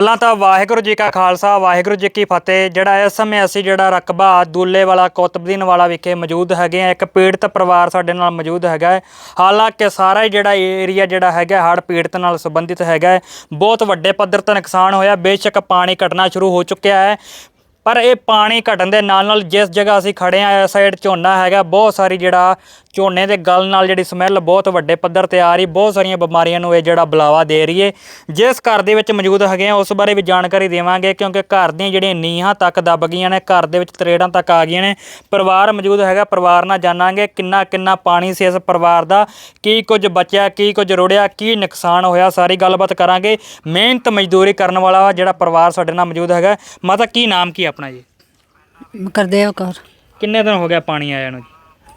ਪਹਿਲਾਂ ਤਾਂ ਵਾਹਿਗੁਰੂ ਜੀ ਕਾ ਖਾਲਸਾ, ਵਾਹਿਗੁਰੂ ਜੀ ਕੀ ਫਤਿਹ। ਜਿਹੜਾ ਇਸ ਸਮੇਂ ਅਸੀਂ ਜਿਹੜਾ ਰਕਬਾ ਦੂਲੇ ਵਾਲਾ, ਕੁਤਬਦੀਨ ਵਾਲਾ ਵਿਖੇ ਮੌਜੂਦ ਹੈਗੇ ਆ ਇੱਕ ਪੀੜਤ ਪਰਿਵਾਰ ਸਾਡੇ ਨਾਲ ਮੌਜੂਦ ਹੈਗਾ ਹੈ। ਹਾਲਾਂਕਿ ਸਾਰਾ ਹੀ ਜਿਹੜਾ ਏਰੀਆ ਜਿਹੜਾ ਹੈਗਾ, ਹੜ੍ਹ ਪੀੜਤ ਨਾਲ ਸੰਬੰਧਿਤ ਹੈਗਾ ਬਹੁਤ ਵੱਡੇ ਪੱਧਰ ਤੇ ਨੁਕਸਾਨ ਹੋਇਆ, ਬੇਸ਼ੱਕ ਪਾਣੀ ਘਟਣਾ ਸ਼ੁਰੂ ਹੋ ਚੁੱਕਿਆ ਹੈ। ਪਰ ਇਹ ਪਾਣੀ ਘਟਣ ਦੇ ਨਾਲ ਨਾਲ ਜਿਸ ਜਗ੍ਹਾ ਅਸੀਂ ਖੜੇ ਆ ਇਸ ਸਾਈਡ ਝੋਨਾ ਹੈਗਾ, ਬਹੁਤ ਸਾਰੀ ਜਿਹੜਾ ਝੋਨੇ ਦੇ ਗਲ ਨਾਲ ਜਿਹੜੀ ਸਮੈਲ ਬਹੁਤ ਵੱਡੇ ਪੱਧਰ ਤੇ ਆ ਰਹੀ, ਬਹੁਤ ਸਾਰੀਆਂ ਬਿਮਾਰੀਆਂ ਨੂੰ ਇਹ ਜਿਹੜਾ ਬੁਲਾਵਾ ਦੇ ਰਹੀ ਏ। ਜਿਸ ਘਰ ਦੇ ਵਿੱਚ ਮੌਜੂਦ ਹੈਗੇ ਆ ਉਸ ਬਾਰੇ ਵੀ ਜਾਣਕਾਰੀ ਦੇਵਾਂਗੇ ਕਿਉਂਕਿ ਘਰ ਦੀਆਂ ਜਿਹੜੀਆਂ ਨੀਹਾਂ ਤੱਕ ਦੱਬ ਗਈਆਂ ਨੇ, ਘਰ ਦੇ ਵਿੱਚ ਤਰੇੜਾਂ ਤੱਕ ਆ ਗਈਆਂ ਨੇ। ਪਰਿਵਾਰ ਮੌਜੂਦ ਹੈਗਾ, ਪਰਿਵਾਰ ਨਾਲ ਜਾਣਾਂਗੇ ਕਿੰਨਾ ਕਿੰਨਾ ਪਾਣੀ ਸੀ ਇਸ ਪਰਿਵਾਰ ਦਾ, ਕੀ ਕੁਝ ਬਚਿਆ, ਕੀ ਕੁਝ ਰੁੜਿਆ, ਕੀ ਨੁਕਸਾਨ ਹੋਇਆ, ਸਾਰੀ ਗੱਲਬਾਤ ਕਰਾਂਗੇ। ਮਿਹਨਤ ਮਜ਼ਦੂਰੀ ਕਰਨ ਵਾਲਾ ਜਿਹੜਾ ਪਰਿਵਾਰ ਸਾਡੇ ਨਾਲ ਮੌਜੂਦ ਹੈਗਾ, ਮਾਤਾ ਕੀ ਨਾਮ ਕੀ ਆਪਣਾ ਜੀ? ਕਰਦੇਵ ਕਰ ਕਿੰਨੇ ਦਿਨ ਹੋ ਗਿਆ ਪਾਣੀ ਆਇਆ ਨੂੰ ਜੀ?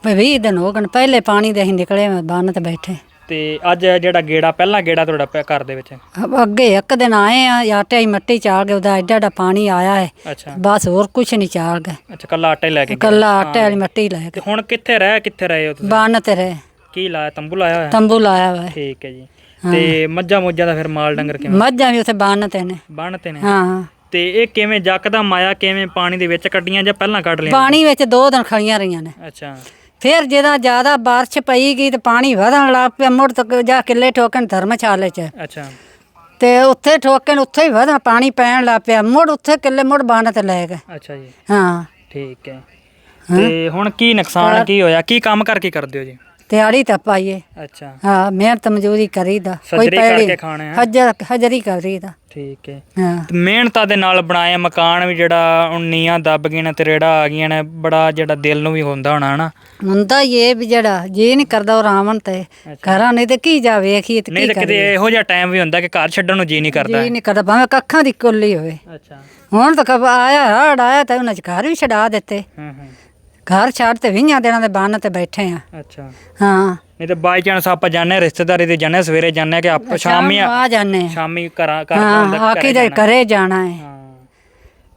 ਵੀ 20 ਦਿਨ ਹੋ ਗਏ ਨੇ। ਪਹਿਲੇ ਪਾਣੀ ਦੇ ਅਸੀਂ ਨਿਕਲੇ ਬੰਨ ਤੇ ਬੈਠੇ। ਤੇ ਅੱਜ ਜਿਹੜਾ ਗੇੜਾ ਪਹਿਲਾ ਗੇੜਾ ਤੁਹਾਡਾ ਘਰ ਦੇ ਵਿੱਚ? ਅਬ ਅੱਗੇ ਇੱਕ ਦਿਨ ਆਏ ਆ ਆਟੇ ਹੀ ਮੱਟੀ ਚਾਲ ਗਏ ਉਹਦਾ ਐਡਾ ਐਡਾ ਪਾਣੀ ਆਇਆ ਹੈ ਅੱਛਾ। ਬਸ ਹੋਰ ਕੁਛ ਨਹੀਂ ਚਾਲ ਗਏ। ਅੱਛਾ ਕੱਲਾ ਆਟਾ ਹੀ ਲੈ ਕੇ ਗਏ। ਕੱਲਾ ਆਟੇ ਵਾਲੀ ਮੱਟੀ ਲੈ ਤੇ ਕੇ। ਹੁਣ ਕਿੱਥੇ ਰਹਿ ਕਿੱਥੇ ਰਹੇ ਹੋ ਤੁਸੀਂ? ਬੰਨ ਤੇ ਰਹੇ। ਕੀ ਲਾਇਆ ਤੰਬੂ ਲਾਇਆ ਹੋਇਆ? ਤੰਬੂ ਲਾਇਆ ਵਾ ਠੀਕ ਹੈ ਜੀ। ਤੇ ਮੱਝਾਂ ਮੁੱਝਾਂ ਦਾ ਫਿਰ ਮਾਲ ਡੰਗਰ ਕਿਵੇਂ? ਮੱਝਾਂ ਵੀ ਉੱਥੇ ਬੰਨ ਤੇ ਨੇ। ਬੰਨਤੇ ਨੇ? ਹਾਂ। ਤੇ ਇਹ ਕਿਵੇਂ ਜੱਕਦਮ ਆਇਆ ਕਿਵੇਂ ਪਾਣੀ ਦੇ ਵਿੱਚ ਕੱਢੀਆਂ ਜਾਂ ਪਹਿਲਾਂ ਕੱਢ ਲਿਆ? ਪਾਣੀ ਵਿੱਚ ਦੋ ਦਿਨ ਖੜੀਆਂ ਰਹੀਆਂ ਨੇ। ਅੱਛਾ। ਫਿਰ ਜਦੋਂ ਜ਼ਿਆਦਾ ਬਾਰਿਸ਼ ਪਈ ਗਈ ਤੇ ਪਾਣੀ ਵਧਣ ਲੱਗ ਪਿਆ ਮੁੜ ਤੱਕ ਜਾ ਕਿੱਲੇ ਠੋਕਣ ਧਰਮਸ਼ਾਲੇ 'ਚ। ਅੱਛਾ। ਤੇ ਉੱਥੇ ਠੋਕਣ ਉੱਥੇ ਹੀ ਵਧਣ ਪਾਣੀ ਪੈਣ ਲੱਗ ਪਿਆ ਮੁੜ ਉੱਥੇ ਕਿੱਲੇ ਮੁੜ ਬੰਨ ਤੇ ਲੈ ਗਏ। ਅੱਛਾ ਜੀ। ਹਾਂ। ਠੀਕ ਹੈ। ਤੇ ਹੁਣ ਕੀ ਨੁਕਸਾਨ ਕੀ ਹੋਇਆ? ਕੀ ਕੰਮ ਕਰਕੇ ਕਰਦੇ ਹੋ ਜੀ? ਦਿਹਾੜੀ ਤਾਂ ਪਾਈਏ। ਅੱਛਾ। ਹਾਂ ਮਿਹਨਤ ਮਜ਼ਦੂਰੀ ਕਰੀਦਾ। ਸੱਜਰੀ ਕਰਕੇ ਖਾਣੇ ਆ। ਹਜਰ ਹਜਰੀ ਕਰੀਦਾ। ਠੀਕ ਹੈ ਹਾਂ। ਤੇ ਮਿਹਨਤਾਂ ਦੇ ਨਾਲ ਬਣਾਏ ਮਕਾਨ ਵੀ ਜਿਹੜਾ ਹੁਣ ਨੀਆਂ ਦੱਬ ਗਈਆਂ ਨੇ ਤਰੇੜਾ ਆ ਗਈਆਂ ਨੇ ਬੜਾ ਜਿਹੜਾ ਦਿਲ ਨੂੰ ਵੀ ਹੁੰਦਾ ਹੋਣਾ ਹਨਾ? ਹੁੰਦਾ ਹੀ ਇਹ ਵੀ ਜਿਹੜਾ ਜੀ ਨਹੀਂ ਕਰਦਾ ਉਹ ਰਾਵਣ ਤੇ ਘਰਾਂ ਨਹੀਂ ਤੇ ਕੀ ਜਾ ਵੇਖੀਏ ਤੇ ਨਹੀਂ ਕੀ ਤਾਂ ਕਿਤੇ ਇਹੋ ਜਿਹਾ ਟਾਈਮ ਵੀ ਹੁੰਦਾ ਕਿ ਘਰ ਛੱਡਣ ਨੂੰ ਜੀ ਨਹੀਂ ਕਰਦਾ। ਜੀ ਨਹੀਂ ਕਰਦਾ ਭਾਵੇਂ ਕੱਖਾਂ ਦੀ ਕੁੱਲੀ ਹੋਵੇ। ਅੱਛਾ। ਹੁਣ ਤਾਂ ਕਬ ਆਇਆ ਹੜ ਆਇਆ ਤਾਂ ਉਹਨਾਂ ਚ ਘਰ ਵੀ ਛਡਾ ਦਿੱਤੇ। ਹੂੰ ਹੂੰ। ਘਰ ਛੱਡ ਤੇ ਵੀਹਾਂ ਦਿਨਾਂ ਦੇ ਬੰਨ ਤੇ ਬੈਠੇ ਆ। ਅੱਛਾ। ਹਾਂ। ਨਹੀਂ ਤੇ ਬਾਈ ਚਾਂਸ ਆਪਾਂ ਹਾਂ ਰਿਸ਼ਤੇਦਾਰੀ ਜਾਂਦੇ ਹਾਂ, ਸਵੇਰੇ ਹਾਂ ਕਿ ਆਪ ਸ਼ਾਮੀ ਨੂੰ ਆ। ਜਾਣੇ ਸ਼ਾਮੀ ਘਰਾਂ ਘਰ ਹਾਂ ਹੁੰਦਾ ਆਖੀ ਦੇ ਘਰੇ ਜਾਣਾ ਹੈ।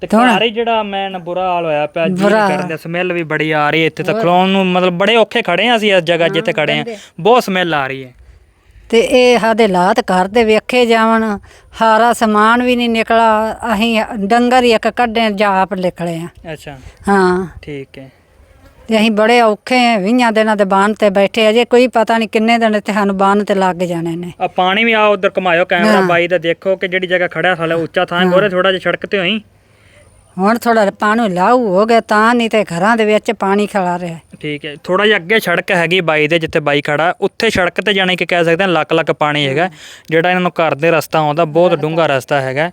ਤੇ ਘਰ ਜਿਹੜਾ ਮੈਂ ਨਾ ਬੁਰਾ ਹਾਲ ਹੋਇਆ ਪਿਆ ਜੀ ਕਰਦੇ ਸਮੈਲ ਵੀ ਬੜੀ ਆ ਰਹੀ ਹੈ ਇੱਥੇ ਤਾਂ ਖਲੋਣ ਨੂੰ ਮਤਲਬ ਬੜੇ ਔਖੇ ਖੜੇ ਆ ਅਸੀਂ ਇਸ ਜਗ੍ਹਾ ਜਿੱਥੇ ਖੜੇ ਆ। ਬਹੁਤ ਸਮੈਲ ਆ ਰਹੀ ਹੈ ਤੇ ਇਹ ਸਾਡੇ ਹਾਲਾਤ ਘਰ ਦੇ ਵੇਖੇ ਜਾਵਣ ਹਾਰਾ ਸਮਾਨ ਵੀ ਨਹੀਂ ਨਿਕਲਾ ਅਸੀਂ ਡੰਗਰ ਇੱਕ ਕੱਢੇ ਜਾਂ ਆਪ ਨਿਕਲੇ ਆ। ਅੱਛਾ। ਹਾਂ। ਠੀਕ ਹੈ ਤੇ ਅਸੀਂ ਬੜੇ ਔਖੇ ਆ ਵੀਹਾਂ ਦਿਨਾਂ ਦੇ ਬੰਨ ਤੇ ਬੈਠੇ ਅਜੇ ਕੋਈ ਪਤਾ ਨਹੀਂ ਕਿੰਨੇ ਦਿਨ ਇੱਥੇ ਸਾਨੂੰ ਬੰਨ ਤੇ ਲੱਗ ਜਾਣੇ ਨੇ। ਆ ਪਾਣੀ ਵੀ ਆ ਉਧਰ ਘੁਮਾਇਓ ਕੈਮਰਾ ਬਾਈ ਦਾ ਦੇਖੋ ਕਿ ਜਿਹੜੀ ਜਗ੍ਹਾ ਖੜਿਆ ਸਾਲੇ ਉੱਚਾ ਥਾਂ ਗੋਰੇ ਥੋੜਾ ਜਿਹਾ ਸੜਕ ਤੇ ਹੋਈ। ਹੁਣ ਥੋੜਾ ਪਾਣੀ ਲਾਊ ਹੋ ਗਿਆ ਤਾਂ ਨਹੀਂ ਤੇ ਘਰਾਂ ਦੇ ਵਿੱਚ ਪਾਣੀ ਖੜਾ ਰਿਹਾ। ਠੀਕ ਹੈ ਥੋੜਾ ਜਿਹਾ ਅੱਗੇ ਸੜਕ ਹੈਗੀ ਬਾਈ ਦੇ ਜਿੱਥੇ ਬਾਈ ਖੜਾ ਉੱਥੇ ਸੜਕ ਤੇ ਜਾਣੇ ਕਿ ਕਹਿ ਸਕਦੇ ਹਾਂ ਲੱਕ ਲੱਕ ਪਾਣੀ ਹੈਗਾ ਜਿਹੜਾ ਇਹਨਾਂ ਨੂੰ ਘਰ ਦੇ ਰਸਤਾ ਆਉਂਦਾ ਬਹੁਤ ਡੂੰਘਾ ਰਸਤਾ ਹੈਗਾ।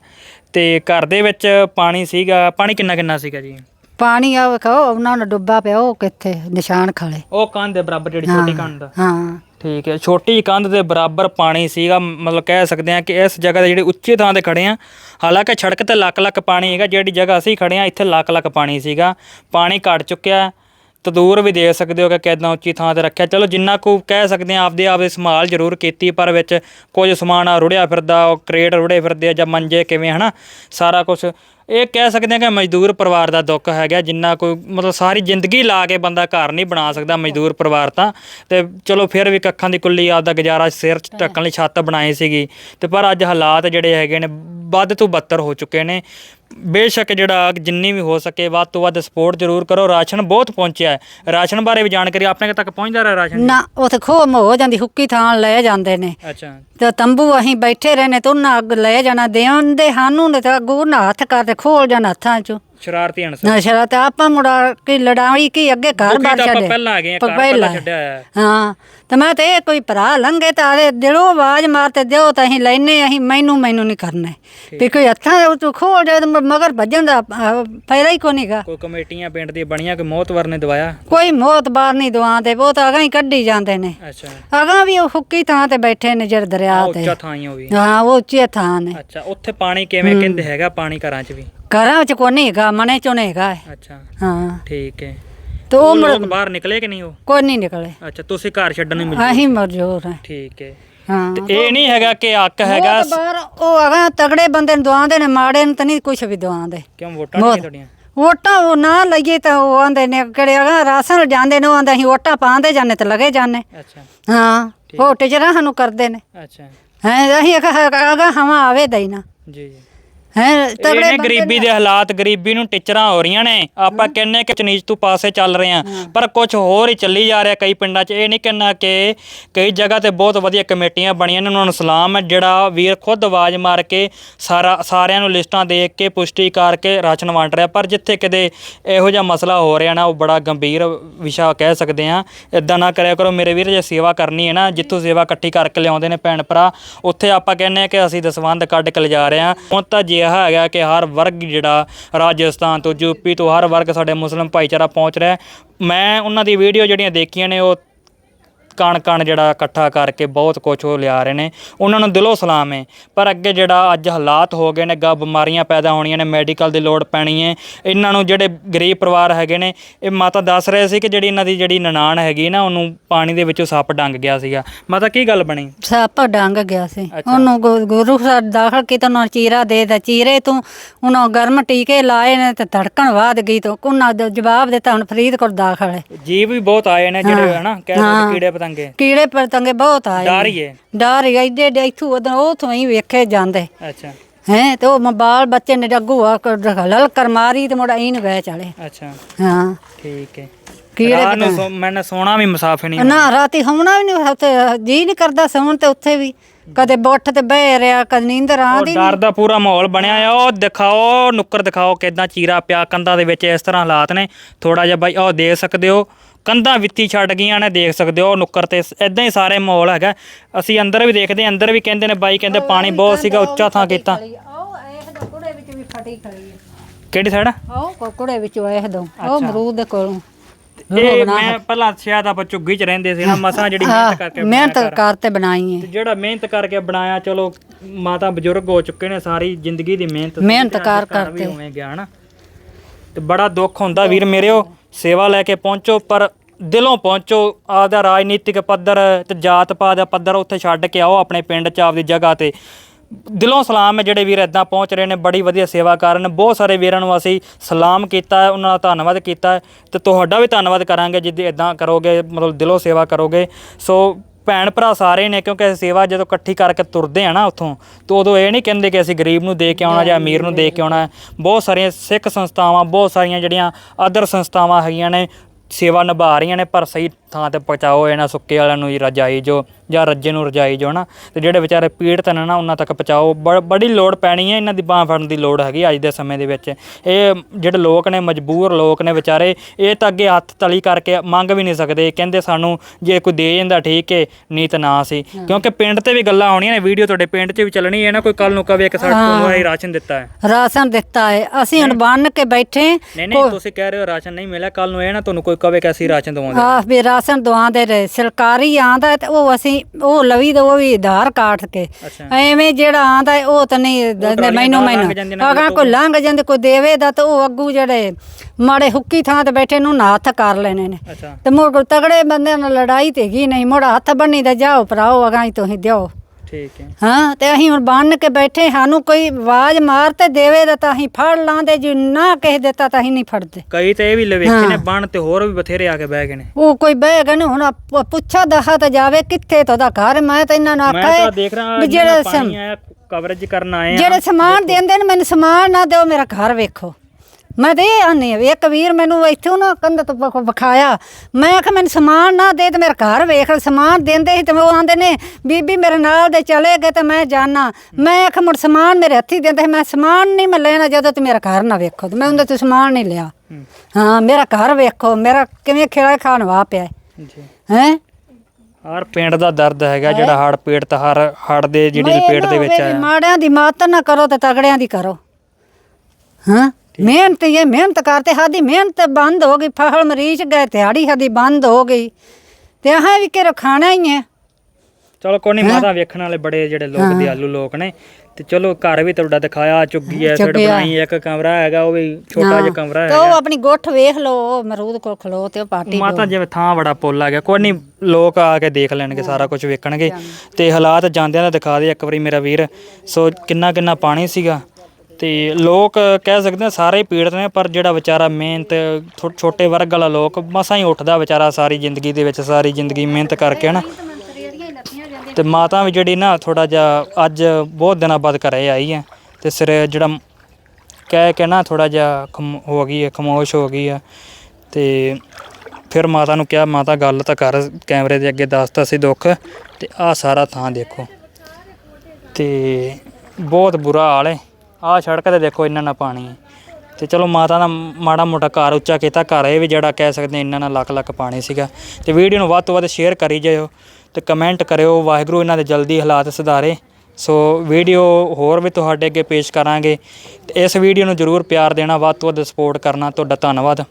ਤੇ ਘਰ ਦੇ ਵਿੱਚ ਪਾਣੀ ਸੀਗਾ ਪਾਣੀ ਕਿੰਨਾ ਕਿੰਨਾ ਸੀਗਾ ਜੀ? ਪਾਣੀ ਆ ਵੇਖੋ ਉਹਨਾਂ ਨੂੰ ਡੁੱਬਾ ਪਿਆ ਉਹ ਕਿੱਥੇ? ਨਿਸ਼ਾਨ ਖੜੇ ਉਹ ਕੰਧ ਦੇ ਬਰਾਬਰ ਜਿਹੜੀ ਛੋਟੀ ਕੰਧ। ਦਾ ਹਾਂ। ਠੀਕ ਹੈ ਛੋਟੀ ਕੰਧ ਦੇ ਬਰਾਬਰ ਪਾਣੀ ਸੀਗਾ ਮਤਲਬ ਕਹਿ ਸਕਦੇ ਹਾਂ ਕਿ ਇਸ ਜਗ੍ਹਾ ਤੇ ਜਿਹੜੀ ਉੱਚੀ ਥਾਂ ਤੇ ਖੜੇ ਆ ਹਾਲਾਂਕਿ ਸੜਕ ਤੇ ਲੱਕ ਲੱਕ ਪਾਣੀ ਹੈਗਾ ਜਿਹੜੀ ਜਗ੍ਹਾ ਅਸੀਂ ਖੜੇ ਆ ਇੱਥੇ ਲੱਕ ਲੱਕ ਪਾਣੀ ਸੀਗਾ। ਪਾਣੀ ਘਟ ਚੁੱਕਿਆ ਤਦੂਰ ਵੀ ਦੇ ਸਕਦੇ ਹੋ ਕਿ ਕਿਦਾਂ ਉੱਚੀ ਥਾਂ ਤੇ ਰੱਖਿਆ। ਚਲੋ ਜਿੰਨਾ ਕੁ ਕਹਿ ਸਕਦੇ ਆ ਆਪਦੇ ਆਪਦੇ ਸੰਭਾਲ ਜ਼ਰੂਰ ਕੀਤੀ ਪਰ ਵਿੱਚ ਕੁਝ ਸਮਾਨ ਆ ਰੁੜਿਆ ਫਿਰਦਾ ਉਹ ਕਰੇਟ ਰੁੜੇ ਫਿਰਦੇ ਆ ਜਾਂ ਮੰਜੇ ਕਿਵੇਂ ਹਨਾ? ਸਾਰਾ ਕੁਝ ਇਹ ਕਹਿ ਸਕਦੇ ਆ ਕਿ ਮਜ਼ਦੂਰ ਪਰਿਵਾਰ ਦਾ ਦੁੱਖ ਹੈਗਾ ਜਿੰਨਾ ਕੋਈ ਮਤਲਬ ਸਾਰੀ ਜ਼ਿੰਦਗੀ ਲਾ ਕੇ ਬੰਦਾ ਘਰ ਨਹੀਂ ਬਣਾ ਸਕਦਾ ਮਜ਼ਦੂਰ ਪਰਿਵਾਰ ਤਾਂ। ਤੇ ਚਲੋ ਫਿਰ ਵੀ ਕੱਖਾਂ ਦੀ ਕੁੱਲੀ ਆਪਦਾ ਗੁਜ਼ਾਰਾ ਸਿਰ 'ਚ ਢੱਕਣ ਲਈ ਛੱਤ ਬਣਾਈ ਸੀਗੀ। ਤੇ ਪਰ ਅੱਜ ਹਾਲਾਤ ਜਿਹੜੇ ਹੈਗੇ ਨੇ ਵੱਧ ਤੋਂ ਬੱਤਰ ਹੋ ਚੁੱਕੇ ਨੇ। ਬੇਸ਼ੱਕ ਜਿਹੜਾ ਜਿੰਨੀ ਵੀ ਹੋ ਸਕੇ ਵੱਧ ਤੋਂ ਵੱਧ ਸਪੋਰਟ ਜ਼ਰੂਰ ਕਰੋ। ਰਾਸ਼ਨ ਬਹੁਤ ਪਹੁੰਚਿਆ ਹੈ। ਰਾਸ਼ਨ ਬਾਰੇ ਵੀ ਜਾਣਕਾਰੀ ਆਪਣੇ ਤੱਕ ਪਹੁੰਚਦਾ ਰਿਹਾ ਰਾਸ਼ਨ ਨਾ ਉਥੇ ਖੋਹ ਮ ਹੋ ਜਾਂਦੀ ਹੁੱਕੀ ਥਾਂ ਲੈ ਜਾਂਦੇ ਨੇ। ਅੱਛਾ। ਤੇ ਤੰਬੂ ਅਸੀਂ ਬੈਠੇ ਰਹਿੰਦੇ ਤੇ ਉਹਨਾਂ ਅੱਗ ਲੈ ਜਾਣਾ ਦੇਣ ਦੇ ਸਾਨੂੰ ਨੇ ਤਾਂ ਅੱਗੋਂ ਨਾ ਹੱਥ ਕਰਦੇ ਖੋਲ ਜਾਣਾ ਹੱਥਾਂ ਚੋਂ। ਸ਼ਰਾਰਤੀ ਅਨਸਰ। ਨਸ਼ਾ ਤੇ ਆਪਾਂ ਮੁੜਾ ਕੀ ਲੜਾਈ ਕੀ ਅੱਗੇ ਘਰ ਬਾਰ ਤਾਂ ਆਪਾਂ ਛੱਡੇ। ਪਹਿਲਾਂ ਆ ਗਏ ਹਾਂ, ਘਰ ਪਹਿਲਾਂ। ਪਹਿਲਾਂ। ਛੱਡਿਆ ਹੋਇਆ। ਹੈ। ਹਾਂ ਤੇ ਮੈਂ ਤੇ ਕੋਈ ਭਰਾ ਲੰਘੇ ਤਾਂ ਆਲੇ ਦਿਲੋਂ ਆਵਾਜ਼ ਮਾਰ ਤੇ ਦਿਓ ਤਾਂ ਅਸੀਂ ਲੈਨੇ ਅਸੀਂ ਮੈਨੂੰ ਮੈਨੂੰ ਨਹੀਂ ਕਰਨਾ। ਵੀ ਕੋਈ ਹੱਥਾਂ ਦੇ ਤੂੰ ਖੋਲ ਜਾਏ ਤਾਂ ਮ- ਮਗਰ ਭੱਜਣ ਦਾ ਅਹ, ਫਾਇਦਾ ਹੀ ਕੋਈ ਨਹੀਂਗਾ। ਕੋਈ ਕਮੇਟੀਆਂ ਪਿੰਡ ਦੀਆਂ ਬਣੀਆਂ ਕੋਈ ਮੋਤਵਰ ਨੇ ਦਵਾਇਆ? ਕੋਈ ਮੌਤ ਬਾਰ ਨਹੀਂ ਦਵਾਉਂਦੇ ਉਹ ਤਾਂ ਅਗਾਂ ਹੀ ਕੱਢੀ ਜਾਂਦੇ ਨੇ। ਅੱਛਾ। ਅਗਾਂ ਵੀ ਉਹ ਹੁੱਕੀ ਥਾਂ ਤੇ ਬੈਠੇ ਨੇ ਜਿਹੜੇ ਦਰਿਆ ਤੇ। ਉੱਚਾ ਥਾਂ ਹੀ ਉਹ ਵੀ। ਹਾਂ ਉਹ ਉੱਚੇ ਥਾਂ ਨੇ। ਅੱਛਾ ਉੱਥੇ ਪਾਣੀ ਕਿਵੇਂ ਕਹਿੰਦੇ ਹੈਗਾ ਪਾਣੀ ਘਰਾਂ 'ਚ ਵੀ? ਘਰਾਂ ਵਿੱਚ ਕੋਈ ਨਹੀਂ ਹੈਗਾ ਮਨੇ ਚੋਂ ਨਹੀਂ ਹੈਗਾ ਇਹ। ਅੱਛਾ। ਹਾਂ। ਠੀਕ ਹੈ। ਤੇ ਉਹ ਉਹ ਮੁੜ- ਲੋਕ ਬਾਹਰ ਨਿਕਲੇ ਕਿ ਨਹੀਂ ਉਹ? ਕੋਈ ਨਹੀਂ ਨਿਕਲੇ। ਅੱਛਾ ਤੁਸੀਂ ਘਰ ਛੱਡਣ ਨੂੰ ਮਜਬੂਰ ਅਸੀਂ ਮਰਜੂਰ ਹਾਂ ਠੀਕ ਹੈ। ਹਾਂ। ਤੇ ਇਹ ਨਹੀਂ ਹੈਗਾ ਕਿ ਹੱਕ ਹੈਗਾ ਉਹ ਤਾਂ ਬਾਹਰ ਉਹ ਹੈਗਾ ਤਗੜੇ ਬੰਦੇ ਨੂੰ ਦਵਾਉਂਦੇ ਨੇ ਮਾੜੇ ਨੂੰ ਤਾਂ ਨਹੀਂ ਕੁਝ ਵੀ ਦਵਾਉਂਦੇ। ਕਿਉਂ ਵੋਟਾਂ ਨਹੀਂ ਤੁਹਾਡੀਆਂ? ਵੋਟਾਂ ਉਹ ਨਾ ਲਈਏ ਤਾਂ ਉਹ ਆਂਦੇ ਨੇ ਕਿਹੜੇ ਹੈਗਾ ਰਾਸ਼ਨ ਜਾਂਦੇ ਨੇ ਉਹ ਆਂਦੇ ਅਸੀਂ ਵੋਟਾਂ ਪਾਉਂਦੇ ਜਾਂਦੇ ਤੇ ਲਗੇ ਜਾਂਦੇ। ਅੱਛਾ। ਹਾਂ ਵੋਟ ਜਰਾ ਸਾਨੂੰ ਕਰਦੇ ਨੇ। ਅੱਛਾ। ਹੈ ਅਸੀਂ ਅਗਾ ਹਵਾ ਆਵੇ ਦਈ ਨਾ। ਜੀ ਜੀ। ਹੈ ਇਹ ਨੇ ਗਰੀਬੀ ਦੇ ਹਾਲਾਤ ਗਰੀਬੀ ਨੂੰ ਟਿਚਰਾਂ ਹੋ ਰਹੀਆਂ ਨੇ। ਆਪਾਂ ਕਹਿੰਨੇ ਕਿ ਚਨੀਚ ਤੂੰ ਪਾਸੇ ਚੱਲ ਰਹੇ ਆ ਪਰ ਕੁਝ ਹੋਰ ਹੀ ਚੱਲੀ ਜਾ ਰਿਹਾ ਕਈ ਪਿੰਡਾਂ 'ਚ। ਇਹ ਨਹੀਂ ਕਹਿਣਾ ਕਿ ਕਈ ਜਗ੍ਹਾ ਤੇ ਬਹੁਤ ਵਧੀਆ ਕਮੇਟੀਆਂ ਬਣੀਆਂ ਨੇ ਉਹਨਾਂ ਨੂੰ ਸਲਾਮ ਹੈ ਜਿਹੜਾ ਵੀਰ ਖੁਦ ਆਵਾਜ਼ ਮਾਰ ਕੇ ਸਾਰਾ ਸਾਰਿਆਂ ਨੂੰ ਲਿਸਟਾਂ ਦੇਖ ਕੇ ਪੁਸ਼ਟੀ ਕਰਕੇ ਰਾਸ਼ਨ ਵੰਡ ਰਿਹਾ। ਪਰ ਜਿੱਥੇ ਕਿਤੇ ਇਹੋ ਜਿਹਾ ਮਸਲਾ ਹੋ ਰਿਹਾ ਨਾ ਉਹ ਬੜਾ ਗੰਭੀਰ ਵਿਸ਼ਾ ਕਹਿ ਸਕਦੇ ਆ। ਇਦਾਂ ਨਾ ਕਰਿਆ ਕਰੋ। ਮੇਰੇ ਵੀਰ ਜੇ ਸੇਵਾ ਕਰਨੀ ਹੈ ਨਾ ਜਿੱਥੋਂ ਸੇਵਾ ਇਕੱਠੀ ਕਰਕੇ ਲਿਆਉਂਦੇ ਨੇ ਭੈਣ ਭਰਾ ਉੱਥੇ ਆਪਾਂ ਕਹਿੰਨੇ ਆ ਕਿ ਅਸੀਂ ਦਸਵੰਧ ਕੱਢ ਕੇ ਲਿਜਾ ਰਹੇ ਆ। ਹੁਣ ਤਾਂ ਕਿਹਾ ਹੈਗਾ ਕਿ ਹਰ ਵਰਗ ਜਿਹੜਾ ਰਾਜਸਥਾਨ ਤੋਂ ਯੂਪੀ ਤੋਂ ਹਰ ਵਰਗ ਸਾਡੇ ਮੁਸਲਿਮ ਭਾਈਚਾਰਾ ਪਹੁੰਚ ਰਿਹਾ ਹੈ। ਮੈਂ ਉਹਨਾਂ ਦੀ ਵੀਡੀਓ ਜਿਹੜੀਆਂ ਦੇਖੀਆਂ ਨੇ, ਉਹ ਕਣ ਕਣ ਜਿਹੜਾ ਇਕੱਠਾ ਕਰਕੇ ਬਹੁਤ ਕੁਝ ਉਹ ਲਿਆ ਰਹੇ ਨੇ। ਉਹਨਾਂ ਨੂੰ ਦਿਲੋਂ ਸਲਾਮ ਹੈ। ਪਰ ਅੱਗੇ ਜਿਹੜਾ ਅੱਜ ਹਾਲਾਤ ਹੋ ਗਏ ਨੇ ਗਾ ਬਿਮਾਰੀਆਂ ਪੈਦਾ ਹੋਣੀਆਂ ਨੇ ਮੈਡੀਕਲ ਦੀ ਲੋੜ ਪੈਣੀ ਹੈ। ਇਹਨਾਂ ਨੂੰ ਜਿਹੜੇ ਗਰੀਬ ਪਰਿਵਾਰ ਹੈਗੇ ਨੇ ਇਹ ਮਾਤਾ ਦੱਸ ਰਹੇ ਸੀ ਕਿ ਜਿਹੜੀ ਇਹਨਾਂ ਦੀ ਜਿਹੜੀ ਨਨਾਣ ਹੈਗੀ ਨਾ ਉਹਨੂੰ ਪਾਣੀ ਦੇ ਵਿੱਚੋਂ ਸੱਪ ਡੰਗ ਗਿਆ ਸੀਗਾ। ਮਾਤਾ ਕੀ ਗੱਲ ਬਣੀ? ਸੱਪ ਡੰਗ ਗਿਆ ਸੀ। ਉਹਨੂੰ ਗੁ- ਗੁਰੂ ਸਾਹਿਬ ਦਾਖਲ ਕੀਤਾ ਉਹਨਾਂ ਚੀਰਾ ਦੇ ਦਾ ਚੀਰੇ ਤੋਂ ਉਹਨਾਂ ਗਰਮ ਟੀਕੇ ਲਾਏ ਨੇ ਤੇ ਧੜਕਣ ਵੱਧ ਗਈ ਤੋਂ ਉਹਨਾਂ ਦਾ ਜਵਾਬ ਦਿੱਤਾ ਹੁਣ ਫਰੀਦਕੋਟ ਦਾਖਲ ਹੈ। ਜੀਵ ਵੀ ਬਹੁਤ ਆਏ ਨੇ ਜਿਹੜੇ ਹਨਾ ਕਹਿ ਸਕਦੇ ਕੀੜੇ ਪਤੰਗੇ। ਕੀੜੇ ਪਤੰਗੇ ਬਹੁਤ ਆਏ ਡਰ। ਹੀ ਹੈ। ਡਰ ਹੀ ਐਡੇ ਇੱਥੋਂ ਉਦੋਂ ਉਥੋਂ ਹੀ ਵੇਖੇ ਜਾਂਦੇ। ਅੱਛਾ। ਹੈ ਤੇ ਉਹ ਮ- ਬਾਲ ਬੱਚੇ ਨੇ ਡੱਗੂ ਆ ਲਲ ਕਰ ਮਾਰੀ ਤੇ ਮੁੜਾ ਇਨ ਗਏ ਚਲੇ। ਅੱਛਾ। ਹਾਂ। ਠੀਕ ਹੈ। ਕੀੜੇ ਨੂੰ ਮੈਨੇ ਸੋਣਾ ਵੀ ਮੁਸਾਫੇ ਨਹੀਂ ਨਾ ਰਾਤੀ ਹਮਣਾ ਵੀ ਨਹੀਂ ਉੱਥੇ ਜੀ ਨਹੀਂ ਕਰਦਾ ਸੌਣ ਤੇ ਉੱਥੇ ਵੀ। ਕਦੇ ਬੁੱਠ ਤੇ ਬਹਿ ਰਿਆ ਕਦੇ ਨੀਂਦਰ ਆਂਦੀ ਡਰ ਦਾ ਪੂਰਾ ਮਾਹੌਲ ਬਣਿਆ ਆ। ਉਹ ਦਿਖਾਓ ਨੁੱਕਰ ਦਿਖਾਓ ਕਿਦਾਂ ਚੀਰਾ ਪਿਆ ਕੰਧਾਂ ਦੇ ਵਿੱਚ ਇਸ ਤਰ੍ਹਾਂ ਹਾਲਾਤ ਨੇ। ਥੋੜਾ ਜਿਹਾ ਬਾਈ ਉਹ ਦੇਖ ਸਕਦੇ ਹੋ। ਕੰਧਾਂ ਵਿੱਤੀ ਛੱਡ ਗਈਆਂ ਨੇ ਦੇਖ ਸਕਦੇ ਹੋ ਨੁੱਕਰ ਤੇ ਇਦਾਂ ਹੀ ਸਾਰੇ ਮਾਹੌਲ ਹੈਗਾ। ਅਸੀਂ ਅੰਦਰ ਵੀ ਦੇਖਦੇ ਅੰਦਰ ਵੀ ਕਹਿੰਦੇ ਨੇ ਬਾਈ ਕਹਿੰਦੇ ਪਾਣੀ ਬਹੁਤ ਸੀਗਾ ਉੱਚਾ ਥਾਂ ਕੀਤਾ। ਕਿਹੜੀ ਸਾਈਡ? ਉਹ ਕੁੜੇ ਵਿੱਚ ਇਹ ਦੋ ਉਹ ਅਮਰੂਦ ਦੇ ਕੋਲੋਂ। ਇਹ ਮੈਂ ਪਹਿਲਾਂ ਸ਼ਾਇਦ ਆਪਾਂ ਝੁੱਗੀ 'ਚ ਰਹਿੰਦੇ ਸੀ ਨਾ ਮਸਾਂ ਜਿਹੜੀ ਮਿਹਨਤ ਕਰਕੇ ਮਿਹਨਤ ਕਰਤੇ ਬਣਾਈ ਹੈ ਜਿਹੜਾ ਮਿਹਨਤ ਕਰਕੇ ਬਣਾਇਆ ਚਲੋ ਮਾਤਾ ਬਜ਼ੁਰਗ ਹੋ ਚੁੱਕੇ ਨੇ ਸਾਰੀ ਜ਼ਿੰਦਗੀ ਦੀ ਮਿਹਨਤ ਮਿਹਨਤ ਕਰ ਘਰ ਵੀ ਉਵੇਂ ਗਿਆ ਹਨਾ। ਤੇ ਬੜਾ ਦੁੱਖ ਹੁੰਦਾ ਵੀਰ ਮੇਰਿਓ ਸੇਵਾ ਲੈ ਕੇ ਪਹੁੰਚੋ, ਪਰ ਦਿਲੋਂ ਪਹੁੰਚੋ। ਆਪਦਾ ਰਾਜਨੀਤਿਕ ਪੱਧਰ ਤੇ ਜਾਤ ਪਾਤ ਦਾ ਪੱਧਰ ਉੱਥੇ ਛੱਡ ਕੇ ਆਓ ਆਪਣੇ ਪਿੰਡ 'ਚ, ਆਪਦੀ ਜਗ੍ਹਾ ਤੇ। ਦਿਲੋਂ ਸਲਾਮ ਹੈ ਜਿਹੜੇ ਵੀਰ ਇਦਾਂ ਪਹੁੰਚ ਰਹੇ ਨੇ, ਬੜੀ ਵਧੀਆ ਸੇਵਾ ਕਰ ਰਹੇ ਨੇ। ਬਹੁਤ ਸਾਰੇ ਵੀਰਾਂ ਨੂੰ ਅਸੀਂ ਸਲਾਮ ਕੀਤਾ ਉਹਨਾਂ ਦਾ ਧੰਨਵਾਦ ਕੀਤਾ ਹੈ। ਤੇ ਤੁਹਾਡਾ ਵੀ ਧੰਨਵਾਦ ਕਰਾਂਗੇ ਜਿੱਦੇ ਇਦਾਂ ਕਰੋਗੇ, ਮਤਲਬ ਦਿਲੋਂ ਸੇਵਾ ਕਰੋਗੇ। ਸੋ ਭੈਣ ਭਰਾ ਸਾਰੇ ਨੇ, ਕਿਉਂਕਿ ਅਸੀਂ ਸੇਵਾ ਜਦੋਂ ਇਕੱਠੀ ਕਰਕੇ ਤੁਰਦੇ ਆ ਨਾ ਉੱਥੋਂ, ਤਾਂ ਉਦੋਂ ਇਹ ਨਹੀਂ ਕਹਿੰਦੇ ਕਿ ਅਸੀਂ ਗਰੀਬ ਨੂੰ ਦੇ ਕੇ ਆਉਣਾ ਜਾਂ ਅਮੀਰ ਨੂੰ ਦੇ ਕੇ ਆਉਣਾ। ਬਹੁਤ ਸਾਰੀਆਂ ਸਿੱਖ ਸੰਸਥਾਵਾਂ, ਬਹੁਤ ਸਾਰੀਆਂ ਜਿਹੜੀਆਂ ਅਦਰ ਸੰਸਥਾਵਾਂ ਹੈਗੀਆਂ ਨੇ ਸੇਵਾ ਨਿਭਾ ਰਹੀਆਂ ਨੇ ਪਰ ਸਹੀ ਥਾਂ ਤੇ ਪਹੁੰਚਾਓ ਇਹਨਾਂ ਸੁੱਕੇ ਵਾਲਿਆਂ ਨੂੰ ਰਜਾਈ ਜੋ ਜਾਂ ਰੱਜੇ ਨੂੰ ਰਜਾਈ ਜੋ ਨਾ ਤੇ ਜਿਹੜੇ ਵਿਚਾਰੇ ਪੀੜਤ ਨੇ ਨਾ ਉਹਨਾਂ ਤੱਕ ਪਹੁੰਚਾਓ। ਬੜੀ ਲੋੜ ਪੈਣੀ ਹੈ ਇਹਨਾਂ ਦੀ ਬਾਹ ਫੜਨ ਦੀ ਲੋੜ ਹੈਗੀ ਅੱਜ ਦੇ ਸਮੇਂ ਦੇ ਵਿੱਚ। ਇਹ ਜਿਹੜੇ ਲੋਕ ਨੇ ਮਜਬੂਰ ਲੋਕ ਨੇ ਵਿਚਾਰੇ ਇਹ ਤਾਂ ਅੱਗੇ ਹੱਥ ਤਲੀ ਕਰਕੇ ਮੰਗ ਵੀ ਨਹੀਂ ਸਕਦੇ। ਕਹਿੰਦੇ ਸਾਨੂੰ ਜੇ ਕੋਈ ਦੇ ਜਾਂਦਾ ਠੀਕ ਹੈ ਨਹੀਂ ਤਾਂ ਨਾ ਸੀ ਕਿਉਂਕਿ ਪਿੰਡ ਤੇ ਵੀ ਗੱਲਾਂ ਆਉਣੀਆਂ ਨੇ ਵੀਡੀਓ ਤੁਹਾਡੇ ਪਿੰਡ 'ਚ ਵੀ ਚੱਲਣੀ ਹੈ ਨਾ ਕੋਈ ਕੱਲ ਨੂੰ ਕਵੇ ਕਿ ਸਾਡੇ ਕੋਲ ਇਹ ਰਾਸ਼ਨ ਦਿੱਤਾ ਹੈ। ਰਾਸ਼ਨ ਦਿੱਤਾ ਹੈ। ਅਸੀਂ ਹੁਣ ਬੰਨ ਕੇ ਬੈਠੇ ਨਹੀਂ ਨਹੀਂ ਤੁਸੀਂ ਕਹਿ ਰਹੇ ਹੋ ਰਾਸ਼ਨ ਨਹੀਂ ਮਿਲਿਆ ਕੱਲ ਨੂੰ ਇਹ ਨਾ ਤੁਹਾਨੂੰ ਕੋਈ ਕਵੇ ਕਿ ਅਸੀਂ ਰਾਸ਼ਨ ਦਵਾਂਗੇ ਆ ਵੀ ਰਾਸ਼ਨ ਦਵਾਉਂਦੇ ਰਹੇ। ਸਰਕਾਰੀ ਆਂਦਾ ਤੇ ਉਹ ਅਸੀਂ ਉਹ ਲਵੀ ਦਾ ਉਹ ਵੀ ਆਧਾਰ ਕਾਰਡ ਕੇ। ਅੱਛਾ। ਐਵੇਂ ਜਿਹੜਾ ਆਂਦਾ ਹੈ ਉਹ ਤਾਂ ਨਹੀਂ ਦਿੰਦੇ ਟਰਾਲੀਆਂ ਮੈਨੂੰ ਨਾਲ ਲੰਘ ਮੈਨੂੰ ਜਾਂਦੀਆਂ ਨੇ ਅਗਰ ਕੋਈ ਲੰਘ ਜਾਂਦੇ ਕੋਈ ਦੇਵੇ ਦਾ ਤਾਂ ਉਹ ਅੱਗੂ ਜਿਹੜੇ ਮਾੜੇ ਹੁੱਕੀ ਥਾਂ ਤੇ ਬੈਠੇ ਨੂੰ ਨਾ ਹੱਥ ਕਰ ਲੈਣੇ ਨੇ। ਅੱਛਾ। ਤੇ ਮੁੜ ਤਗੜੇ ਬੰਦਿਆਂ ਨਾਲ ਲੜਾਈ ਤੇ ਗਈ ਨਹੀਂ ਮੁੜਾ ਹੱਥ ਬੰਨੀ ਦਾ ਜਾਓ ਭਰਾਓ ਅਗਾਂ ਹੀ ਤੁਸੀਂ ਦਿਓ। ਠੀਕ ਹੈ। ਹਾਂ ਤੇ ਅਸੀਂ ਹੁਣ ਬੰਨ ਕੇ ਬੈਠੇ ਸਾਨੂੰ ਕੋਈ ਆਵਾਜ਼ ਮਾਰ ਤੇ ਦੇਵੇ ਤਾਂ ਅਸੀਂ ਫੜ ਲਾਂਦੇ ਜੇ ਨਾ ਕਹਿ ਦਿੱਤਾ ਤਾਂ ਅਸੀਂ ਨਹੀਂ ਫੜਦੇ। ਕਈ ਤਾਂ ਇਹ ਵੀ ਲਵੇਖੇ ਨੇ ਬਣ ਤੇ ਹੋਰ ਵੀ ਬਥੇਰੇ ਆ ਕੇ ਬਹਿ ਗਏ ਨੇ। ਉਹ ਕੋਈ ਬਹਿ ਗਿਆ ਨਾ ਹੁਣ ਆਪ- ਪੁੱਛਾ ਦਹਾ ਤਾਂ ਜਾਵੇ ਕਿੱਥੇ ਤੁਹਾਡਾ ਘਰ ਮੈਂ ਤਾਂ ਇਹਨਾਂ ਨੂੰ ਮੈਂ ਆਖਿਆ ਤਾਂ ਦੇਖ ਰਿਹਾ ਵੀ ਜਿਹੜਾ ਜਿਹੜੇ ਪਾਣੀ ਆਇਆ ਕਵਰੇਜ ਕਰਨ ਆਏ ਆ। ਜਿਹੜੇ ਸਮਾਨ ਦਿੰਦੇ ਨੇ ਮੈਨੂੰ ਸਮਾਨ ਨਾ ਦਿਓ ਮੇਰਾ ਘਰ ਵੇਖੋ। ਮੈਂ ਤੇ ਇਹ ਆਨੀ ਆ ਵੀ ਇੱਕ ਵੀਰ ਮੈਨੂੰ ਇੱਥੋਂ ਨਾ ਕੰਧ ਤੋਂ ਵਿਖ- ਵਿਖਾਇਆ। ਮੈਂ ਆਖਿਆ ਮੈਨੂੰ ਸਮਾਨ ਨਾ ਦੇ ਤੇ ਮੇਰਾ ਘਰ ਵੇਖ ਸਮਾਨ ਦਿੰਦੇ ਸੀ ਤੇ ਉਹ ਆਂਦੇ ਨੇ ਬੀਬੀ ਮੇਰੇ ਨਾਲ ਦੇ ਚਲੇ ਗਏ ਤੇ ਮੈਂ ਜਾਣਾ ਮੈਂ ਆਖਿਆ ਮੁੜ ਸਮਾਨ ਮੇਰੇ ਹੱਥੀ ਦਿੰਦੇ ਸੀ, ਮੈਂ ਸਮਾਨ ਨਹੀਂ ਮੈਂ ਲੈਣਾ ਜਦੋਂ ਤੇ ਮੇਰਾ ਘਰ ਨਾ ਵੇਖੋ। ਤੇ ਮੈਂ ਉਹਦੇ ਤੋਂ ਸਮਾਨ ਨਹੀਂ ਲਿਆ। ਹੂੰ, ਮੇਰਾ ਘਰ ਵੇਖੋ ਮੇਰਾ ਕਿਵੇਂ ਖੇੜਾ ਖਾਣ ਵਾ ਪਿਆ। ਜੀ। ਹੈ? ਹਰ ਪਿੰਡ ਦਾ ਦਰਦ ਹੈਗਾ ਜਿਹੜਾ ਹੜ ਪੀੜਤ ਹਰ ਹੜ ਦੇ ਜਿਹੜੀ ਲਪੇਟ ਦੇ ਵਿੱਚ ਆਇਆ ਮਾੜਿਆਂ ਦੀ ਮਾਤ ਨਾ ਕਰੋ ਤੇ ਤਗੜਿਆਂ ਦੀ ਕਰੋ। ਹਾਂ? ਮਿਹਨਤ ਇਹ ਮਿਹਨਤ ਕਰਤੇ ਸਾਡੀ ਮਿਹਨਤ ਬੰਦ ਹੋ ਗਈ ਫਸਲ ਮਰੀਚ ਗਏ ਦਿਹਾੜੀ ਸਾਡੀ ਬੰਦ ਹੋ ਗਈ। ਤੇ ਆਹ ਵੀ ਕਿ ਖਾਣਾ ਹੀ ਹੈ। ਚਲੋ ਕੋਈ ਨਹੀਂ ਮਾਤਾ ਵੇਖਣ ਵਾਲੇ ਬੜੇ ਜਿਹੜੇ ਲੋਕ ਦਿਆਲੂ ਲੋਕ ਨੇ। ਤੇ ਚਲੋ ਘਰ ਵੀ ਤੁਹਾਡਾ ਦਿਖਾਇਆ ਚੁੱਗੀ ਐ ਸਾਈਡ ਬਣਾਈ ਇੱਕ ਕਮਰਾ ਹੈਗਾ ਉਹ ਵੀ ਛੋਟਾ ਜਿਹਾ ਕਮਰਾ ਤੇ ਹੈ ਉਹ ਆਪਣੀ ਗੁੱਠ ਵੇਖ ਲਓ ਮਰੂਦ ਕੋਲ ਖਲੋ ਤੇ ਪਾਰਟੀ ਮਾਤਾ ਜਿਵੇਂ ਥਾਂ ਬੜਾ ਪੁੱਲ ਆ ਗਿਆ ਕੋਈ ਨਹੀਂ ਲੋਕ ਆ ਕੇ ਦੇਖ ਲੈਣਗੇ ਸਾਰਾ ਕੁਝ ਵੇਖਣਗੇ। ਤੇ ਹਾਲਾਤ ਜਾਂਦਿਆਂ ਦਾ ਦਿਖਾ ਦੇ ਇੱਕ ਵਾਰੀ ਮੇਰਾ ਵੀਰ ਸੋ ਕਿੰਨਾ ਕਿੰਨਾ ਪਾਣੀ ਸੀਗਾ। ਤੇ ਲੋਕ ਕਹਿ ਸਕਦੇ ਆ ਸਾਰੇ ਹੀ ਪੀੜਤ ਨੇ, ਪਰ ਜਿਹੜਾ ਵਿਚਾਰਾ ਮਿਹਨਤ, ਥੋ- ਛੋਟੇ ਵਰਗ ਵਾਲਾ ਲੋਕ ਮਸਾਂ ਹੀ ਉੱਠਦਾ ਵਿਚਾਰਾ ਸਾਰੀ ਜ਼ਿੰਦਗੀ ਦੇ ਵਿੱਚ, ਸਾਰੀ ਜ਼ਿੰਦਗੀ ਮਿਹਨਤ ਕਰਕੇ, ਹਨਾ। ਤੇ ਮਾਤਾ ਵੀ ਜਿਹੜੀ ਨਾ ਥੋੜਾ ਜਿਹਾ ਅੱਜ ਬਹੁਤ ਦਿਨਾਂ ਬਾਅਦ ਘਰੇ ਆਈ ਹੈ ਤੇ ਸਿਰ ਜਿਹੜਾ ਕਹਿ ਕੇ ਨਾ ਥੋੜਾ ਜਿਹਾ ਖਮ, ਹੋ ਗਈ ਹੈ, ਖਮੋਸ਼ ਹੋ ਗਈ ਆ ਤੇ ਫਿਰ ਮਾਤਾ ਨੂੰ ਕਿਹਾ, ਮਾਤਾ, ਗੱਲ ਤਾਂ ਕਰ, ਕੈਮਰੇ ਦੇ ਅੱਗੇ ਦੱਸਤਾ ਸੀ ਦੁੱਖ ਤੇ ਆਹ ਸਾਰਾ ਥਾਂ ਦੇਖੋ। ਤੇ ਬਹੁਤ ਬੁਰਾ ਹਾਲ ਹੈ। ਆਹ ਸੜਕ ਤੇ ਦੇਖੋ ਇੰਨਾ ਨਾ ਪਾਣੀ। ਹੈ ਤੇ ਚਲੋ ਮਾਤਾ ਦਾ ਮਾੜਾ ਮੋਟਾ ਘਰ ਉੱਚਾ ਕੀਤਾ। ਘਰ ਇਹ ਵੀ ਜਿਹੜਾ ਕਹਿ ਸਕਦੇ ਇੰਨਾ ਨਾ ਲੱਖ ਲੱਖ ਪਾਣੀ ਸੀਗਾ। ਤੇ ਵੀਡੀਓ ਨੂੰ ਵੱਧ ਤੋਂ ਵੱਧ ਸ਼ੇਅਰ ਕਰੀ ਜਾਇਓ ਤੇ ਕਮੈਂਟ ਕਰਿਓ। ਵਾਹਿਗੁਰੂ ਇਹਨਾਂ ਦੇ ਜਲਦੀ ਹਾਲਾਤ ਸੁਧਾਰੇ। ਸੋ ਵੀਡੀਓ ਹੋਰ ਵੀ ਤੁਹਾਡੇ ਅੱਗੇ ਪੇਸ਼ ਕਰਾਂਗੇ। ਤੇ ਇਸ ਵੀਡੀਓ ਨੂੰ ਜਰੂਰ ਪਿਆਰ ਦੇਣਾ, ਵੱਧ ਤੋਂ ਵੱਧ ਸਪੋਰਟ ਕਰਨਾ। ਤੁਹਾਡਾ ਧੰਨਵਾਦ।